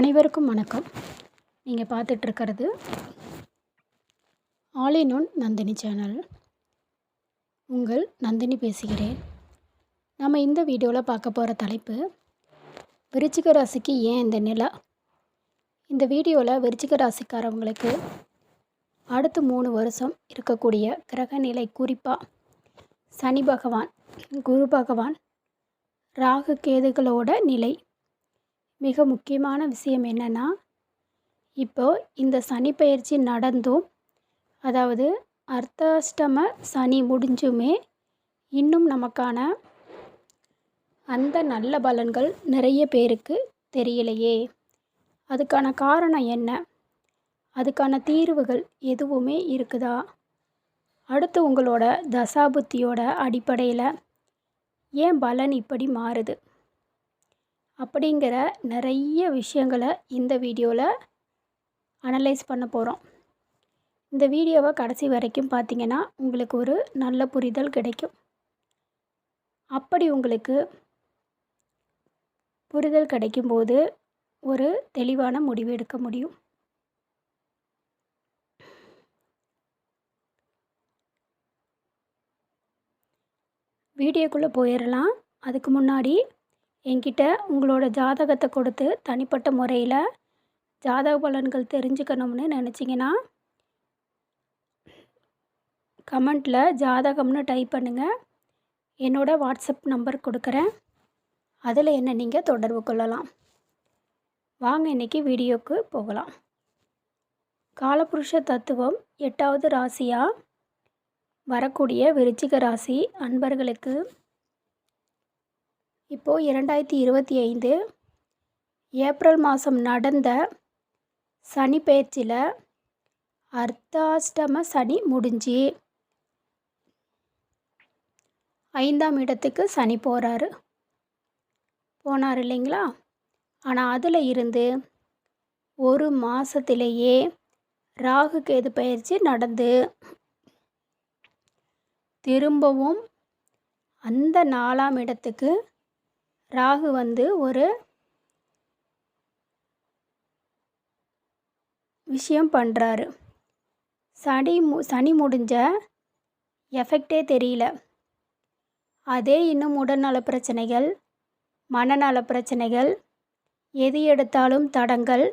அனைவருக்கும் வணக்கம். நீங்கள் பார்த்துட்ருக்கிறது all in one Nandini channel. உங்கள் நந்தினி பேசுகிறேன். நம்ம இந்த வீடியோவில் பார்க்க போகிற தலைப்பு விருச்சிக ராசிக்கு ஏன் இந்த நிலா? இந்த வீடியோவில் விருச்சிக ராசிக்காரவங்களுக்கு அடுத்து மூணு வருஷம் இருக்கக்கூடிய கிரக நிலை குறிப்பாக சனி பகவான் குரு பகவான் ராகு கேதுகளோட நிலை மிக முக்கியமான விஷயம் என்னென்னா இப்போது இந்த சனி பயிற்சி நடந்தும் அதாவது அர்த்தாஷ்டம சனி முடிஞ்சுமே இன்னும் நமக்கான அந்த நல்ல பலன்கள் நிறைய பேருக்கு தெரியலையே. அதுக்கான காரணம் என்ன? அதுக்கான தீர்வுகள் எதுவுமே இருக்குதா? அடுத்து உங்களோட தசாபுத்தியோட அடிப்படையில் ஏன் பலன் இப்படி மாறுது? அப்படிங்கிற நிறைய விஷயங்களை இந்த வீடியோவில் அனலைஸ் பண்ண போகிறோம் இந்த வீடியோவை கடைசி வரைக்கும் பார்த்திங்கன்னா உங்களுக்கு ஒரு நல்ல புரிதல் கிடைக்கும். அப்படி உங்களுக்கு புரிதல் கிடைக்கும்போது ஒரு தெளிவான முடிவு எடுக்க முடியும். வீடியோக்குள்ளே போயிடலாம் அதுக்கு முன்னாடி என்கிட்ட உங்களோட ஜாதகத்தை கொடுத்து தனிப்பட்ட முறையில் ஜாதக பலன்கள் தெரிஞ்சுக்கணும்னு நினச்சிங்கன்னா கமெண்ட்டில் ஜாதகம்னு டைப் பண்ணுங்கள் என்னோடய வாட்ஸ்அப் நம்பர் கொடுக்குறேன். அதில் என்ன நீங்கள் தொடர்பு கொள்ளலாம். வாங்க இன்றைக்கி வீடியோக்கு போகலாம். காலபுருஷ தத்துவம் எட்டாவது ராசியாக வரக்கூடிய விருச்சிக ராசி அன்பர்களுக்கு இப்போது இரண்டாயிரத்தி இருபத்தி ஐந்து ஏப்ரல் மாதம் நடந்த சனி பயிற்சியில் அர்த்தாஷ்டம சனி முடிஞ்சு. ஐந்தாம் இடத்துக்கு சனி போகிறாரு போனார் இல்லைங்களா? ஆனால் அதில் இருந்து ஒரு மாதத்திலேயே ராகு கேது பயிற்சி நடந்து. திரும்பவும் அந்த நாலாம் இடத்துக்கு ராகு வந்து ஒரு விஷயம் பண்ணுறாரு சனி மு சனி முடிஞ்ச எஃபெக்டே தெரியல. அதே இன்னும் உடல்நல பிரச்சனைகள் மனநல பிரச்சனைகள் எது எடுத்தாலும் தடங்கள்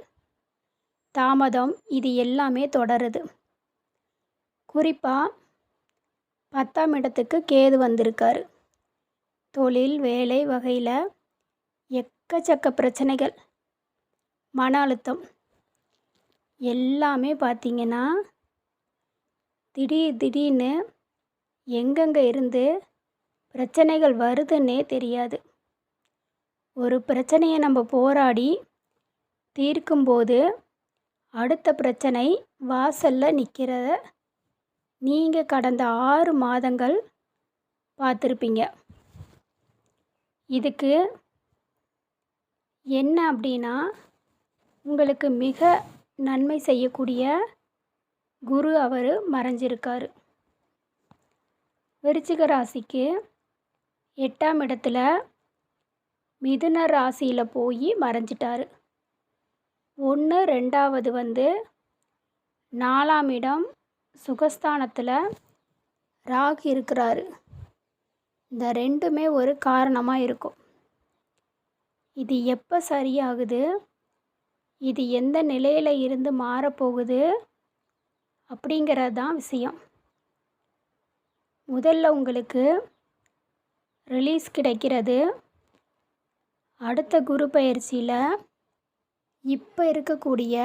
தாமதம் இது எல்லாமே தொடருது. குறிப்பாக பத்தாம் இடத்துக்கு கேது வந்திருக்காரு. தொழில் வேலை வகையில் எக்கச்சக்க பிரச்சனைகள் மன அழுத்தம் எல்லாமே பார்த்திங்கன்னா திடீர் திடீர்னு எங்கெங்கே இருந்து பிரச்சனைகள் வருதுன்னே தெரியாது. ஒரு பிரச்சனையை நம்ம போராடி தீர்க்கும்போது அடுத்த பிரச்சனை வாசலில் நிற்கிறத நீங்கள் கடந்த ஆறு மாதங்கள் பார்த்துருப்பீங்க இதுக்கு என்ன அப்படின்னா உங்களுக்கு மிக நன்மை செய்யக்கூடிய குரு அவர் மறைஞ்சிருக்கார். விருச்சிக ராசிக்கு எட்டாம் இடத்துல மிதுன ராசியில் போய் மறைஞ்சிட்டார். ஒன்று ரெண்டாவது வந்து நாலாம் இடம் சுகஸ்தானத்தில் ராகு இருக்கிறாரு. இந்த ரெண்டுமே ஒரு காரணமாக இருக்கும். இது எப்போ சரியாகுது? இது எந்த நிலையில் இருந்து மாறப்போகுது? அப்படிங்கிறது தான் விஷயம். முதல்ல உங்களுக்கு ரிலீஸ் கிடைக்கிறது. அடுத்த குரு பயிற்சியில் இப்போ இருக்கக்கூடிய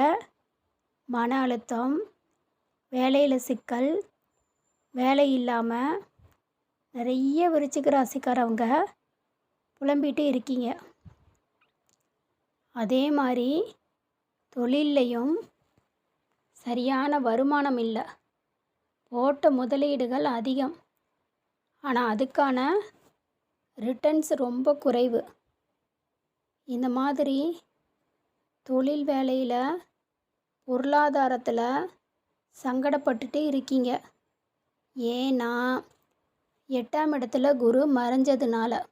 மன அழுத்தம் வேலையில் சிக்கல் வேலை இல்லாமல் நிறைய விருச்சிக ராசிக்காரவங்க புலம்பிகிட்டு இருக்கீங்க. அதே மாதிரி தொழில்லையும் சரியான வருமானம் இல்லை. போட்ட முதலீடுகள் அதிகம். ஆனால் அதுக்கான ரிட்டர்ன்ஸ் ரொம்ப குறைவு. இந்த மாதிரி தொழில் வேலையில் பொருளாதாரத்தில் சங்கடப்பட்டுட்டு இருக்கீங்க. ஏன்னா எட்டாம் இடத்துல குரு மறைஞ்சதுனால.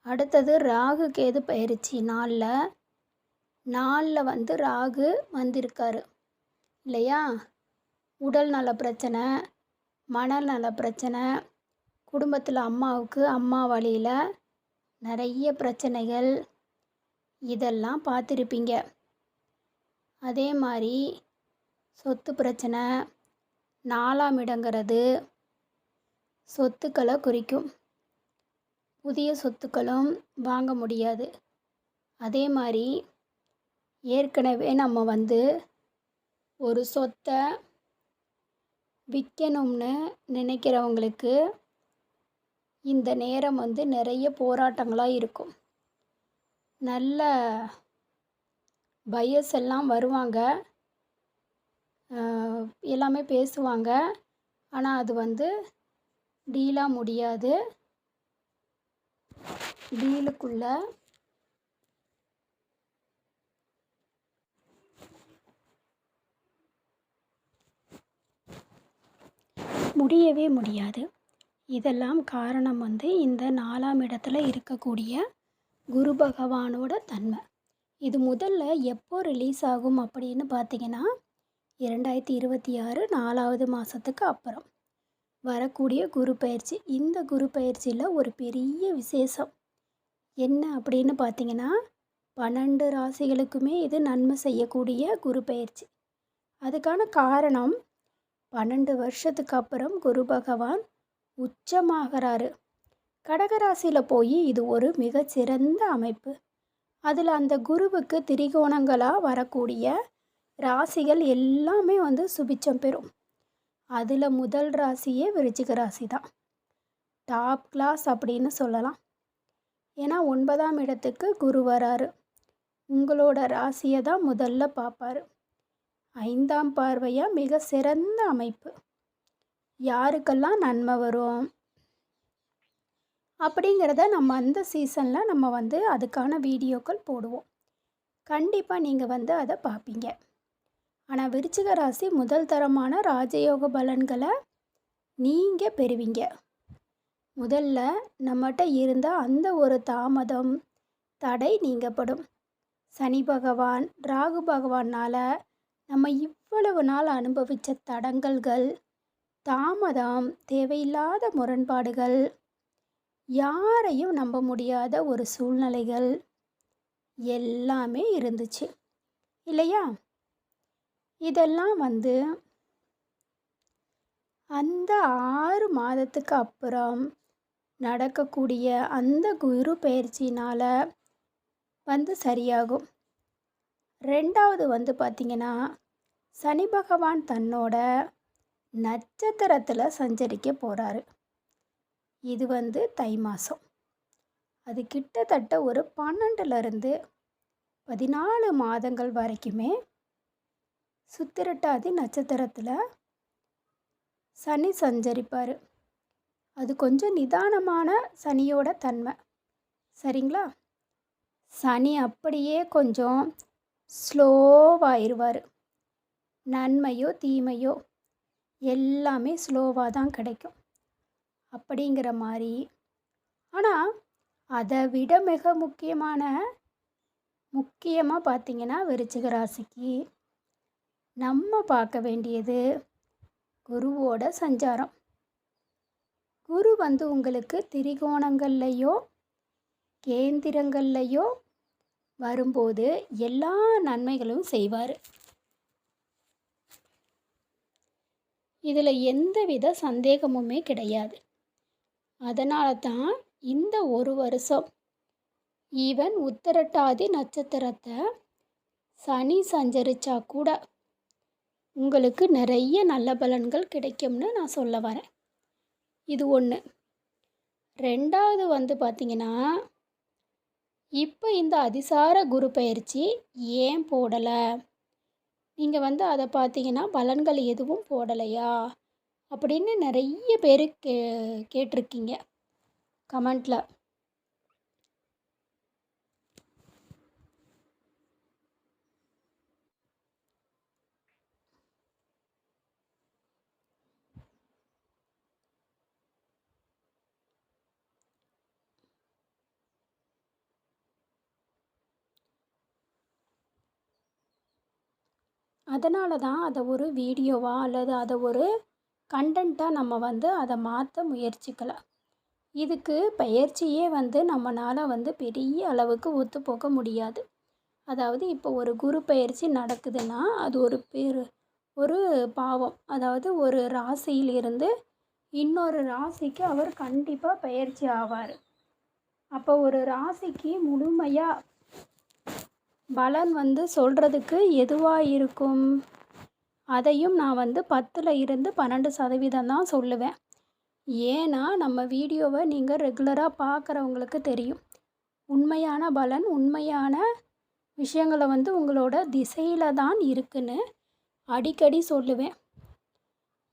அடுத்தது ராகு கேது பயிற்சி நாளில் நாளில் வந்து ராகு வந்திருக்காரு. இல்லையா? உடல் நல பிரச்சனை மனநல பிரச்சனை குடும்பத்தில் அம்மாவுக்கு அம்மா வழியில் நிறைய பிரச்சனைகள் இதெல்லாம் பார்த்துருப்பீங்க. அதே மாதிரி சொத்து பிரச்சனை நாலாம் இடங்கிறது சொத்துக்களை குறிக்கும். புதிய சொத்துக்களும் வாங்க முடியாது. அதே மாதிரி ஏற்கனவே நம்ம வந்து ஒரு சொத்தை விற்கணும்னு நினைக்கிறவங்களுக்கு இந்த நேரம் வந்து நிறைய போராட்டங்களாக இருக்கும். நல்ல பயஸ் எல்லாம் வருவாங்க. எல்லாமே பேசுவாங்க. ஆனால் அது வந்து டீலாக முடியாது. டீலுக்குள்ள முடியவே முடியாது. இதெல்லாம் காரணம் வந்து இந்த நாலாம் இடத்துல இருக்கக்கூடிய குரு பகவானோட தன்மை. இது முதல்ல எப்போ ரிலீஸ் ஆகும் அப்படின்னு பார்த்தீங்கன்னா இரண்டாயிரத்தி இருபத்தி ஆறு நாலாவது மாதத்துக்கு அப்புறம். வரக்கூடிய குரு பயிற்சி. இந்த குரு பயிற்சியில் ஒரு பெரிய விசேஷம். என்ன அப்படின்னு பார்த்தீங்கன்னா பன்னெண்டு ராசிகளுக்குமே இது நன்மை செய்யக்கூடிய குரு பயிற்சி. அதுக்கான காரணம் பன்னெண்டு வருஷத்துக்கு அப்புறம் குரு பகவான் உச்சமாகிறாரு. கடகராசியில் போய் இது ஒரு மிகச்சிறந்த அமைப்பு. அதில் அந்த குருவுக்கு திரிகோணங்களாக வரக்கூடிய ராசிகள் எல்லாமே வந்து சுபிச்சம் பெறும். அதில் முதல் ராசியே விருச்சிக ராசி தான் டாப் கிளாஸ் அப்படின்னு சொல்லலாம். ஏன்னா ஒன்பதாம் இடத்துக்கு குரு வராரு. உங்களோட ராசியை தான் முதல்ல பார்ப்பாரு. ஐந்தாம் பார்வையாக மிக சிறந்த அமைப்பு. யாருக்கெல்லாம் நன்மை வரும்? அப்படிங்கிறத நம்ம அந்த சீசனில் நம்ம வந்து அதுக்கான வீடியோக்கள் போடுவோம். கண்டிப்பாக நீங்கள் வந்து அதை பார்ப்பீங்க. ஆனால் விருச்சிக ராசி முதல் தரமான ராஜயோக பலன்களை நீங்கள் பெறுவீங்க. முதல்ல நம்மகிட்ட இருந்த அந்த ஒரு தாமதம் தடை நீங்கப்படும். சனி பகவான் ராகு பகவானால் நம்ம இவ்வளவு நாள் அனுபவித்த தடங்கல்கள் தாமதம் தேவையில்லாத முரண்பாடுகள் யாரையும் நம்ப முடியாத ஒரு சூழ்நிலைகள் எல்லாமே இருந்துச்சு. இல்லையா? இதெல்லாம் வந்து அந்த ஆறு மாதத்துக்கு அப்புறம் நடக்கக்கூடிய அந்த குரு பயிற்சினால் வந்து சரியாகும். ரெண்டாவது வந்து பார்த்திங்கன்னா சனி பகவான் தன்னோட நட்சத்திரத்தில் சஞ்சரிக்க போகிறாரு இது வந்து தை மாதம் அது கிட்டத்தட்ட ஒரு பன்னெண்டுலேருந்து பதினாலு மாதங்கள் வரைக்குமே சுத்திரட்டாதி நட்சத்திரத்தில் சனி சஞ்சரிப்பார். அது கொஞ்சம் நிதானமான சனியோட தன்மை. சரிங்களா? சனி அப்படியே கொஞ்சம் ஸ்லோவாயிருவார். நன்மையோ தீமையோ எல்லாமே ஸ்லோவாக தான் கிடைக்கும். அப்படிங்கிற மாதிரி ஆனால் அதை விட மிக முக்கியமான முக்கியமாக பார்த்திங்கன்னா விருச்சிக ராசிக்கு நம்ம பார்க்க வேண்டியது குருவோட சஞ்சாரம். குரு வந்து உங்களுக்கு திரிகோணங்கள்லையோ கேந்திரங்கள்லையோ வரும்போது எல்லா நன்மைகளும் செய்வார். இதில் எந்தவித சந்தேகமுமே கிடையாது. அதனால தான் இந்த ஒரு வருஷம் ஈவன் உத்தரட்டாதி நட்சத்திரத்தை சனி சஞ்சரிச்சா கூட உங்களுக்கு நிறைய நல்ல பலன்கள் கிடைக்கும்னு நான் சொல்ல வரேன். இது ஒன்று ரெண்டாவது வந்து பார்த்திங்கன்னா இப்போ இந்த அதிசார குரு பயிற்சி ஏன் போடலை? நீங்கள் வந்து அதை பார்த்தீங்கன்னா பலன்கள் எதுவும் போடலையா? அப்படின்னு நிறைய பேர் கே கேட்டிருக்கீங்க. கமெண்ட்டில் அதனால தான் அதை ஒரு வீடியோவாக அல்லது அதை ஒரு கண்டென்ட்டாக நம்ம வந்து அதை மாற்ற முயற்சிக்கலாம் இதுக்கு பயிற்சியே வந்து நம்மளால் வந்து பெரிய அளவுக்கு ஒத்து போக முடியாது. அதாவது இப்போ ஒரு குரு பயிற்சி நடக்குதுன்னா அது ஒரு பேர் ஒரு பாவம். அதாவது ஒரு ராசியில் இருந்து இன்னொரு ராசிக்கு அவர் கண்டிப்பாக பயிற்சி ஆவார். அப்போ ஒரு ராசிக்கு முழுமையாக பலன் வந்து சொல்கிறதுக்கு எதுவாக இருக்கும்? அதையும் நான் வந்து பத்தில் இருந்து பன்னெண்டு சதவீதம் தான் சொல்லுவேன். ஏன்னா நம்ம வீடியோவை நீங்கள் ரெகுலராக பார்க்குறவங்களுக்கு தெரியும். உண்மையான பலன் உண்மையான விஷயங்களை வந்து உங்களோட திசையில் தான் இருக்குன்னு அடிக்கடி சொல்லுவேன்.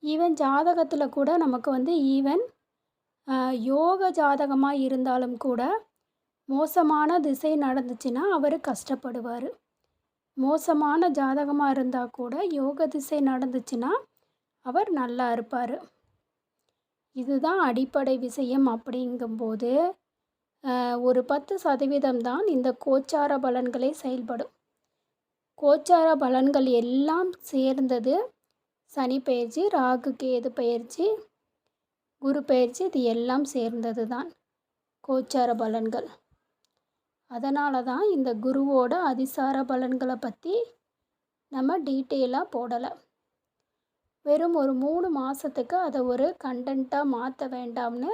ஈவன் ஜாதகத்தில் கூட நமக்கு வந்து ஈவன் யோக ஜாதகமாக இருந்தாலும் கூட மோசமான திசை நடந்துச்சுன்னா அவர் கஷ்டப்படுவார். மோசமான ஜாதகமாக இருந்தால் கூட யோக திசை நடந்துச்சுன்னா அவர் நல்லா இருப்பார். இதுதான் அடிப்படை விஷயம் அப்படிங்கும்போது ஒரு பத்து சதவீதம் தான் இந்த கோச்சார பலன்களே செயல்படும். கோச்சார பலன்கள் எல்லாம் சேர்ந்தது சனி பயிற்சி ராகு கேது பயிற்சி குரு பயிற்சி இது எல்லாம் சேர்ந்தது தான் கோச்சார பலன்கள். அதனால தான் இந்த குருவோட அதிசார பலன்களை பற்றி நம்ம டீட்டெயிலாக போடலை. வெறும் ஒரு மூணு மாதத்துக்கு அதை ஒரு கண்டென்ட்டாக மாற்ற வேண்டாம்னு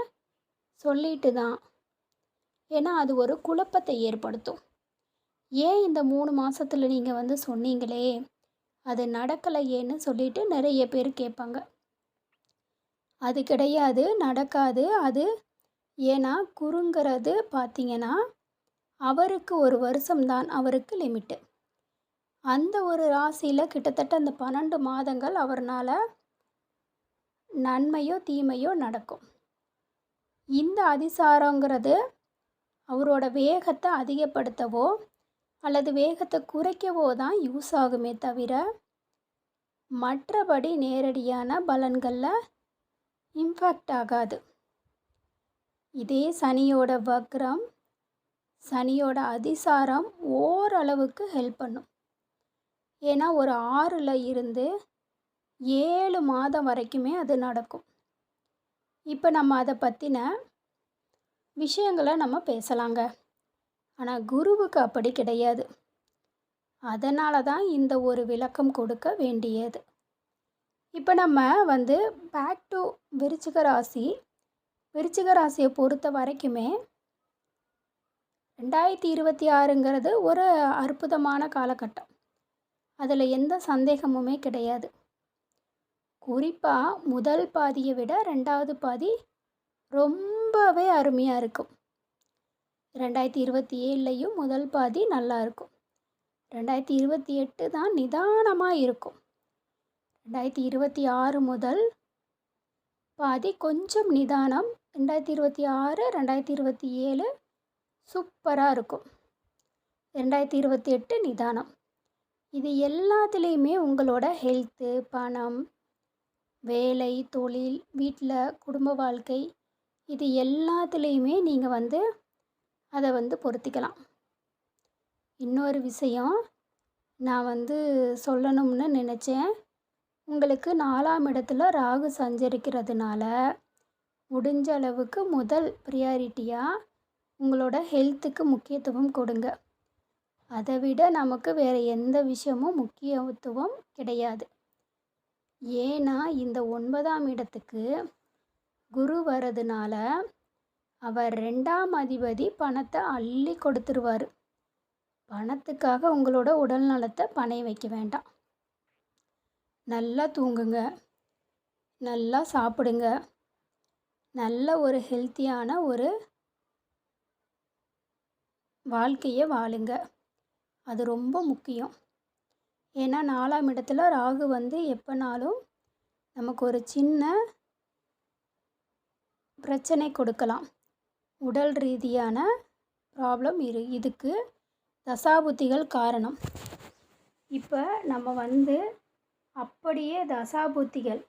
சொல்லிட்டு தான். ஏன்னா அது ஒரு குழப்பத்தை ஏற்படுத்தும். ஏன் இந்த மூணு மாதத்தில் நீங்கள் வந்து சொன்னீங்களே? அது நடக்கலையேன்னு சொல்லிட்டு நிறைய பேர் கேட்பாங்க. அது கிடையாது நடக்காது அது ஏன்னா குறுங்கிறது பார்த்திங்கன்னா அவருக்கு ஒரு வருஷம்தான் அவருக்கு லிமிட்டு. அந்த ஒரு ராசியில் கிட்டத்தட்ட அந்த பன்னெண்டு மாதங்கள் அவர்னால் நன்மையோ தீமையோ நடக்கும். இந்த அதிசாரங்கிறது அவரோட வேகத்தை அதிகப்படுத்தவோ அல்லது வேகத்தை குறைக்கவோ தான் யூஸ் ஆகுமே தவிர மற்றபடி நேரடியான பலன்களில் இம்பேக்ட் ஆகாது. இதே சனியோட வக்ரம் சனியோட அதிசாரம் ஓரளவுக்கு ஹெல்ப் பண்ணும். ஏன்னா ஒரு ஆறில் இருந்து ஏழு மாதம் வரைக்குமே அது நடக்கும். இப்போ நம்ம அதை பற்றின விஷயங்களை நம்ம பேசலாங்க. ஆனால் குருவுக்கு அப்படி கிடையாது. அதனால தான் இந்த ஒரு விளக்கம் கொடுக்க வேண்டியது. இப்போ நம்ம வந்து பேக் டு விருச்சிக ராசி. விருச்சிக ராசியை பொறுத்த வரைக்குமே ரெண்டாயிரத்தி இருபத்தி ஆறுங்கிறது ஒரு அற்புதமான காலகட்டம். அதில் எந்த சந்தேகமுமே கிடையாது. குறிப்பாக முதல் பாதியை விட ரெண்டாவது பாதி ரொம்பவே அருமையாக இருக்கும். ரெண்டாயிரத்தி இருபத்தி ஏழுலையும் முதல் பாதி நல்லா இருக்கும். ரெண்டாயிரத்தி இருபத்தி எட்டு தான் நிதானமாக இருக்கும். ரெண்டாயிரத்தி இருபத்தி ஆறு முதல் பாதி கொஞ்சம் நிதானம். ரெண்டாயிரத்தி இருபத்தி ஆறு ரெண்டாயிரத்தி இருபத்தி ஏழு சூப்பராக இருக்கும். ரெண்டாயிரத்தி இருபத்தி எட்டு நிதானம். இது எல்லாத்துலேயுமே உங்களோட ஹெல்த்து பணம் வேலை தொழில் வீட்டில் குடும்ப வாழ்க்கை இது எல்லாத்துலேயுமே நீங்கள் வந்து அதை வந்து பொருத்திக்கலாம். இன்னொரு விஷயம் நான் வந்து சொல்லணும்னு நினச்சேன். உங்களுக்கு நாலாம் இடத்துல ராகு சஞ்சரிக்கிறதுனால முடிஞ்ச அளவுக்கு முதல் ப்ரியாரிட்டியாக உங்களோட ஹெல்த்துக்கு முக்கியத்துவம் கொடுங்க. அதை விட நமக்கு வேறு எந்த விஷயமும் முக்கியத்துவம் கிடையாது. ஏன்னா இந்த ஒன்பதாம் இடத்துக்கு குரு வர்றதுனால அவர் ரெண்டாம் அதிபதி பணத்தை அள்ளி கொடுத்துருவார். பணத்துக்காக உங்களோட உடல் நலத்தை பணைய வைக்க வேண்டாம். நல்லா தூங்குங்க. நல்லா சாப்பிடுங்க. நல்ல ஒரு ஹெல்த்தியான ஒரு வாழ்க்கையை வாழுங்க. அது ரொம்ப முக்கியம். ஏன்னா நாலாம் இடத்துல ராகு வந்து எப்போனாலும் நமக்கு ஒரு சின்ன பிரச்சனை கொடுக்கலாம். உடல் ரீதியான ப்ராப்ளம் இரு இதுக்கு தசாபுத்திகள் காரணம். இப்போ நம்ம வந்து அப்படியே தசாபுத்திகள்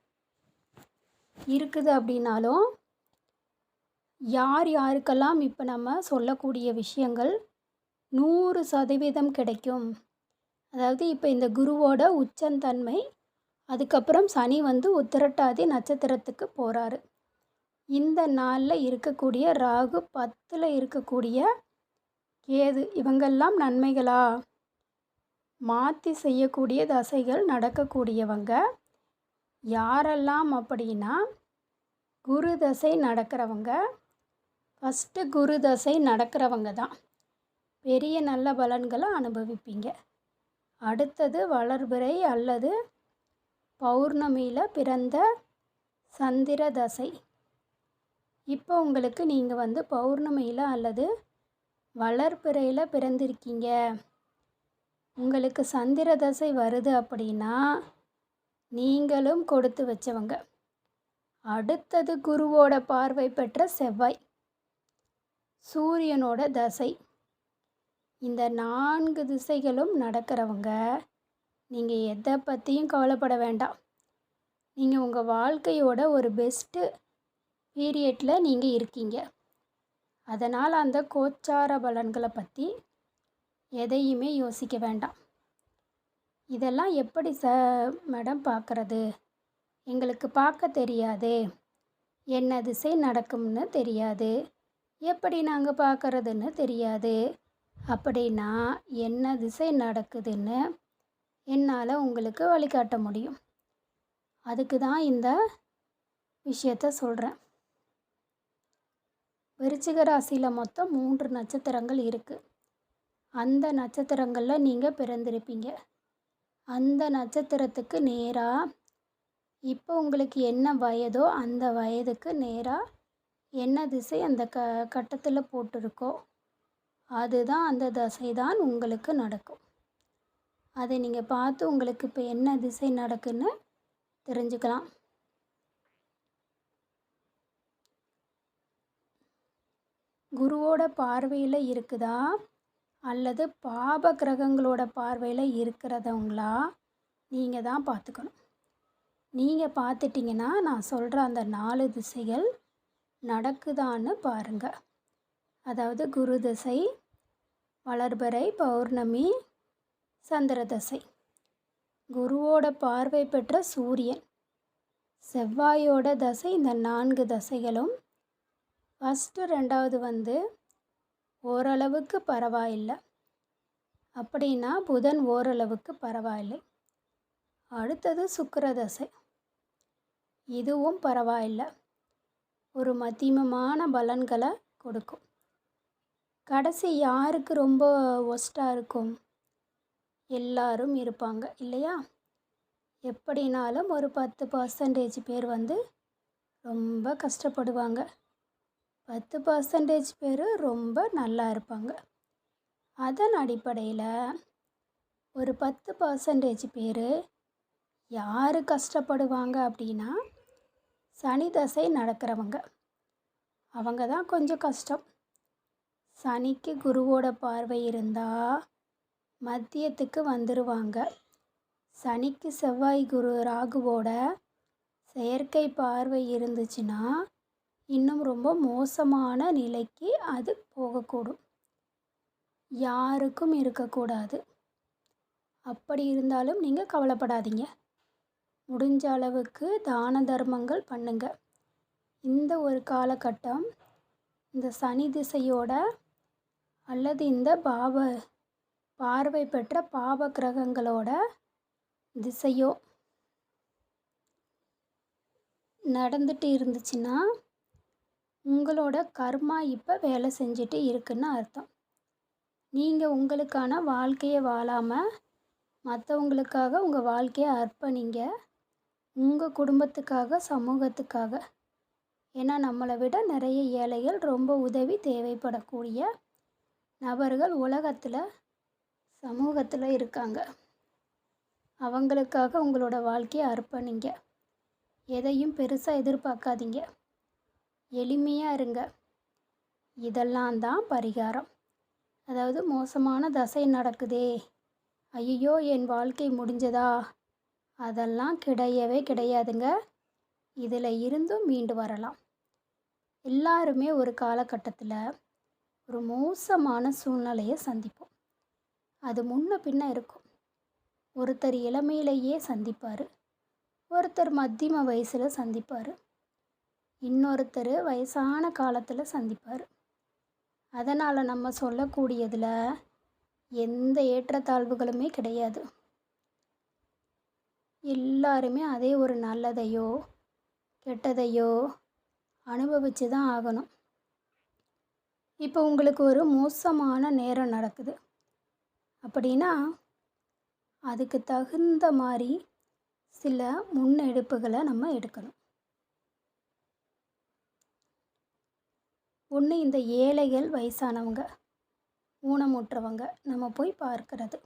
இருக்குது அப்படின்னாலும் யார் யாருக்கெல்லாம் இப்போ நம்ம சொல்லக்கூடிய விஷயங்கள் நூறு சதவீதம் கிடைக்கும். அதாவது இப்போ இந்த குருவோட உச்சந்தன்மை அதுக்கப்புறம் சனி வந்து உத்திரட்டாதி நட்சத்திரத்துக்கு போகிறாரு இந்த நாளில் இருக்கக்கூடிய ராகு பத்தில் இருக்கக்கூடிய கேது இவங்கெல்லாம் நன்மைகளா? மாற்றி செய்யக்கூடிய தசைகள் நடக்கக்கூடியவங்க. யாரெல்லாம் அப்படின்னா குரு தசை நடக்கிறவங்க. ஃபஸ்ட்டு குரு தசை நடக்கிறவங்க தான். பெரிய நல்ல பலன்களை அனுபவிப்பீங்க. அடுத்தது வளர்பிறை அல்லது பௌர்ணமியில் பிறந்த சந்திர தசை. இப்போ உங்களுக்கு நீங்கள் வந்து பௌர்ணமியில் அல்லது வளர்பிறையில் பிறந்திருக்கீங்க. உங்களுக்கு சந்திர தசை வருது அப்படின்னா நீங்களும் கொடுத்து வச்சவங்க. அடுத்தது குருவோட பார்வை பெற்ற செவ்வாய். சூரியனோட தசை. இந்த நான்கு திசைகளும் நடக்கிறவங்க நீங்கள் எதை பற்றியும் கவலைப்பட வேண்டாம். நீங்கள் உங்கள் வாழ்க்கையோட ஒரு பெஸ்ட்டு பீரியட்டில் நீங்கள் இருக்கீங்க. அதனால் அந்த கோச்சார பலன்களை பற்றி எதையுமே யோசிக்க வேண்டாம். இதெல்லாம் எப்படி ச மேடம் பார்க்குறது எங்களுக்கு பார்க்க தெரியாது. என்ன திசை நடக்கும்னு தெரியாது. எப்படி நாங்கள் பார்க்குறதுன்னு தெரியாது. அப்படின்னா என்ன திசை நடக்குதுன்னு என்னால் உங்களுக்கு வழிகாட்ட முடியும். அதுக்கு தான் இந்த விஷயத்த சொல்கிறேன் விருச்சிக ராசியில் மொத்தம் மூன்று நட்சத்திரங்கள் இருக்குது அந்த நட்சத்திரங்களில் நீங்கள் பிறந்திருப்பீங்க. அந்த நட்சத்திரத்துக்கு நேராக இப்போ உங்களுக்கு என்ன வயதோ அந்த வயதுக்கு நேராக என்ன திசை அந்த க கட்டத்தில் போட்டிருக்கோ அதுதான் அந்த தசை தான் உங்களுக்கு நடக்கும். அதை நீங்கள் பார்த்து உங்களுக்கு இப்போ என்ன திசை நடக்குன்னு தெரிஞ்சுக்கலாம். குருவோட பார்வையில் இருக்குதா? அல்லது பாப கிரகங்களோட பார்வையில் இருக்கிறதவங்களா? நீங்கள் தான் பார்த்துக்கணும். நீங்கள் பார்த்துட்டிங்கன்னா நான் சொல்கிற அந்த நாலு திசைகள் நடக்குதான்னு பாருங்கள் அதாவது குரு தசை வளர்பறை பௌர்ணமி சந்திர தசை. குருவோட பார்வை பெற்ற சூரியன். செவ்வாயோட தசை இந்த நான்கு தசைகளும் ஃபஸ்ட்டு ரெண்டாவது வந்து ஓரளவுக்கு பரவாயில்லை. அப்படின்னா புதன் ஓரளவுக்கு பரவாயில்லை. அடுத்தது சுக்கிர தசை. இதுவும் பரவாயில்லை. ஒரு மத்தியமமான பலன்களை கொடுக்கும். கடைசி யாருக்கு ரொம்ப ஒஸ்ட்டாக இருக்கும்? எல்லாரும் இருப்பாங்க இல்லையா? எப்படினாலும் ஒரு பத்து பர்சன்டேஜ் பேர் வந்து ரொம்ப கஷ்டப்படுவாங்க. பத்து பர்சன்டேஜ் பேர் ரொம்ப நல்லா இருப்பாங்க. அதன் அடிப்படையில் ஒரு பத்து பர்சன்டேஜ் பேர் யார் கஷ்டப்படுவாங்க அப்படின்னா சனி தசை நடக்கிறவங்க. அவங்க தான் கொஞ்சம் கஷ்டம். சனிக்கு குருவோட பார்வை இருந்தால் மத்தியத்துக்கு வந்துடுவாங்க சனிக்கு செவ்வாய் குரு ராகுவோட செயற்கை பார்வை இருந்துச்சுன்னா இன்னும் ரொம்ப மோசமான நிலைக்கு அது போகக்கூடும். யாருக்கும் இருக்கக்கூடாது. அப்படி இருந்தாலும் நீங்கள் கவலைப்படாதீங்க. முடிஞ்ச அளவுக்கு தான தர்மங்கள் பண்ணுங்க. இந்த ஒரு காலகட்டம் இந்த சனி திசையோட அல்லது இந்த பாவ பார்வை பெற்ற பாவ கிரகங்களோட திசையோ நடந்துட்டு இருந்துச்சுன்னா உங்களோட கர்மா இப்போ வேலை செஞ்சுட்டு இருக்குன்னு அர்த்தம். நீங்கள் உங்களுக்கான வாழ்க்கையை வாழாமல் மற்றவங்களுக்காக உங்கள் வாழ்க்கையை அர்ப்பணிங்க. உங்கள் குடும்பத்துக்காக சமூகத்துக்காக. ஏன்னா நம்மளை விட நிறைய ஏழைகள் ரொம்ப உதவி தேவைப்படக்கூடிய நபர்கள் உலகத்தில் சமூகத்தில் இருக்காங்க. அவங்களுக்காக உங்களோட வாழ்க்கையை அர்ப்பணிங்க. எதையும் பெருசாக எதிர்பார்க்காதீங்க. எளிமையாக இருங்க. இதெல்லாம் தான் பரிகாரம். அதாவது மோசமான தசை நடக்குதே. ஐயோ என் வாழ்க்கை முடிஞ்சதா? அதெல்லாம் கிடையவே கிடையாதுங்க. இதில் இருந்தும் மீண்டு வரலாம். எல்லாருமே ஒரு காலகட்டத்தில் ஒரு மோசமான சூழ்நிலையை சந்திப்போம். அது முன்ன பின்ன இருக்கும். ஒருத்தர் இளமையிலேயே சந்திப்பார். ஒருத்தர் மத்தியம வயசில் சந்திப்பார். இன்னொருத்தர் வயசான காலத்தில் சந்திப்பார். அதனால் நம்ம சொல்லக்கூடியதில் எந்த ஏற்றத்தாழ்வுகளுமே கிடையாது. எல்லாருமே அதே ஒரு நல்லதையோ கெட்டதையோ அனுபவித்து தான் ஆகணும். இப்போ உங்களுக்கு ஒரு மோசமான நேரம் நடக்குது. அப்படின்னா அதுக்கு தகுந்த மாதிரி சில முன்னெடுப்புகளை நம்ம எடுக்கணும். ஒன்று இந்த ஏழைகள் வயசானவங்க ஊனமுற்றவங்க நம்ம போய் பார்க்கறது.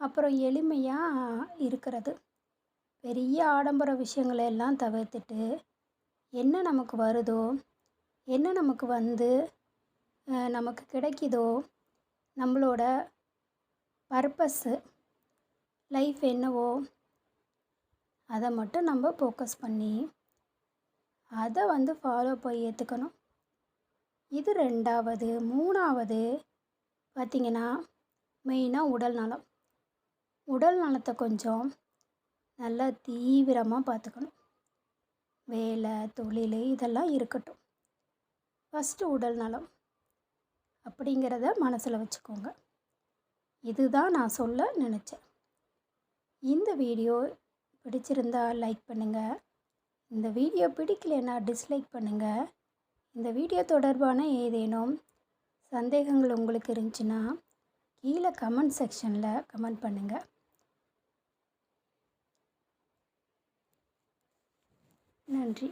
அப்புறம் எளிமையாக இருக்கிறது. பெரிய ஆடம்பர விஷயங்களை எல்லாம் தவிர்த்துட்டு என்ன நமக்கு வருதோ என்ன நமக்கு வந்து நமக்கு கிடைக்குதோ நம்மளோட பர்பஸ்ஸு லைஃப் என்னவோ அதை மட்டும் நம்ம ஃபோக்கஸ் பண்ணி அதை வந்து ஃபாலோ போய் ஏற்றுக்கணும் இது ரெண்டாவது. மூணாவது பார்த்திங்கன்னா மெயினாக உடல் நலம். உடல் நலத்தை கொஞ்சம் நல்லா தீவிரமாக பார்த்துக்கணும் வேலை தொழில் இதெல்லாம் இருக்கட்டும். ஃபஸ்ட்டு உடல் நலம் அப்படிங்கிறத மனசில் வச்சுக்கோங்க. இதுதான் நான் சொல்ல நினச்சேன். இந்த வீடியோ பிடிச்சிருந்தா லைக் பண்ணுங்கள் இந்த வீடியோ பிடிக்கலைன்னா டிஸ்லைக் பண்ணுங்கள் இந்த வீடியோ தொடர்பான ஏதேனும் சந்தேகங்கள் உங்களுக்கு இருந்துச்சுன்னா கீழே கமெண்ட் செக்ஷனில் கமெண்ட் பண்ணுங்கள் நன்றி